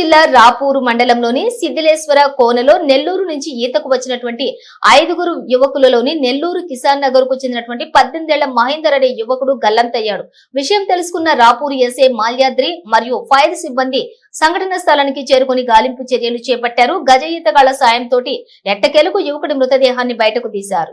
జిల్లా రాపూరు మండలంలోని సిద్దిలేశ్వర కోనలో నెల్లూరు నుంచి ఈతకు వచ్చినటువంటి ఐదుగురు యువకులలోని నెల్లూరు కిసాన్ నగర్కు చెందినటువంటి పద్దెనిమిదేళ్ళ మహేందర్ అనే యువకుడు గల్లంతయ్యాడు. విషయం తెలుసుకున్న రాపూరు ఎస్ఏ మాల్యాద్రి మరియు ఫైర్ సిబ్బంది సంఘటన స్థలానికి చేరుకుని గాలింపు చర్యలు చేపట్టారు. గజ ఈతగాళ్ళ సాయంతో ఎట్టకేలకు యువకుడి మృతదేహాన్ని బయటకు తీశారు.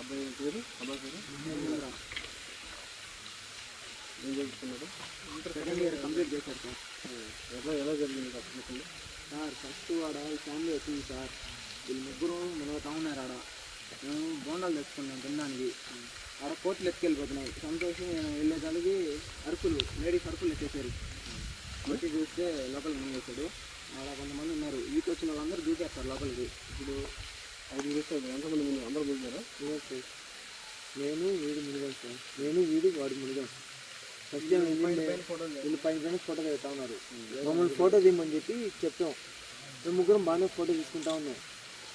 అబ్బాయి పేరు అబ్బాయి పేరు ఏం చదువుతున్నాడు సెకండ్ ఇయర్ కంప్లీట్ చేశారు సార్ ఎలా ఎలా జరిగింది అసలు సార్ ఫస్ట్ ఆడ ఫ్యామిలీ వచ్చింది సార్ వీళ్ళు ముగ్గురు మనవుతా ఉన్నారు ఆడ మేము బోండాలు తెచ్చుకున్నాం తినడానికి. ఆడ కోట్లు ఎత్తుకెళ్ళిపోతున్నాయి. సంతోషం నేను వెళ్ళేదానికి అరుకులు లేడీస్ అరుకులు ఎత్తేసారు. వచ్చి చూస్తే లోపలికి ముంగేశాడు ఆడ కొంతమంది ఉన్నారు. ఈత వచ్చిన వాళ్ళందరూ దూకేస్తారు లోపలికి. ఇప్పుడు ఐదు చేస్తారు ఎంతమంది ముందు? అందరూ మునిగారు నేను వీడు మునిగాను సార్ నేను వీడు వాడు ఫస్ట్ టైం వీళ్ళు పైన పైన ఫోటో పెడతా ఉన్నారు. మమ్మల్ని ఫోటో తీయమని చెప్పి చెప్పాం మేము ముగ్గురం బాగానే ఫోటో తీసుకుంటా ఉన్నాం.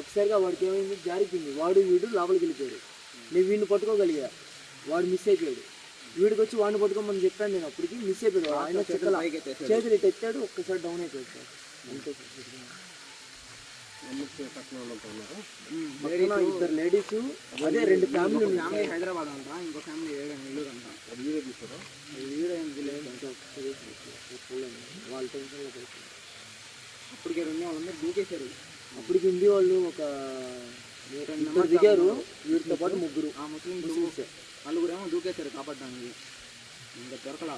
ఒకసారిగా వాడికి ఏమైంది? జారిపోయింది. వాడు వీడు లోపలికి వెళ్ళిపోయాడు. నేను వీడిని పట్టుకోగలిగా. వాడు మిస్ అయిపోయాడు. వీడికి వచ్చి వాడిని పట్టుకోమని చెప్పాను నేను అప్పటికి మిస్ అయిపోయాడు. ఆయన చెక్కల చేతులు ఇటు ఎత్తాడు ఒక్కసారి డౌన్ అయిపోయాడు సార్ అంతే ఇద్దరు లేడీస్ అదే రెండు ఫ్యామిలీ ఫ్యామిలీ హైదరాబాద్ అంట ఇంకో ఫ్యామిలీ ఏడు నెల్లూరు అంట. వీడియో తీసారా వీడియో వాళ్ళ టెన్షన్లో అప్పటికే రెండు వాళ్ళందరూ దూకేశారు అప్పటికి హిందీ వాళ్ళు ఒక ఇద్దరు దిగారు వీటితో పాటు ముగ్గురు ఆ ముస్లిం నలుగురు ఏమో దూకేశారు కాపాడడానికి ఇంకా దొరకలా